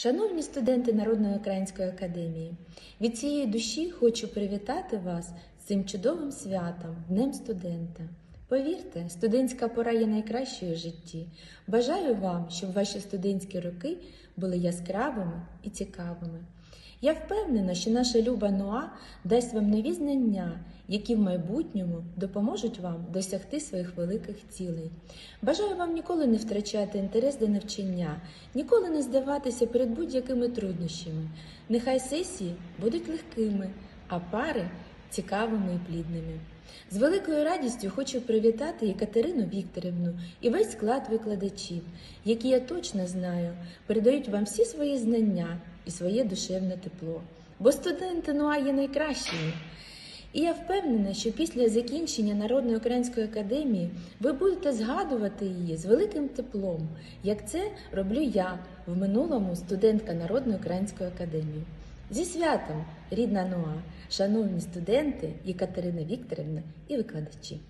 Шановні студенти Народної української академії, від цієї душі хочу привітати вас з цим чудовим святом, Днем студента. Повірте, студентська пора є найкращою в житті. Бажаю вам, щоб ваші студентські роки були яскравими і цікавими. Я впевнена, що наша люба Нуа дасть вам нові знання, які в майбутньому допоможуть вам досягти своїх великих цілей. Бажаю вам ніколи не втрачати інтерес до навчання, ніколи не здаватися перед будь-якими труднощами. Нехай сесії будуть легкими, а пари цікавими і плідними. З великою радістю хочу привітати Екатерину Вікторівну і весь склад викладачів, які я точно знаю, передають вам всі свої знання і своє душевне тепло. Бо студенти НУА є найкращими. І я впевнена, що після закінчення Народної української академії ви будете згадувати її з великим теплом, як це роблю я в минулому студентка Народної української академії. Зі святом, рідна Ноа, шановні студенти Екатерина Вікторівна і викладачі.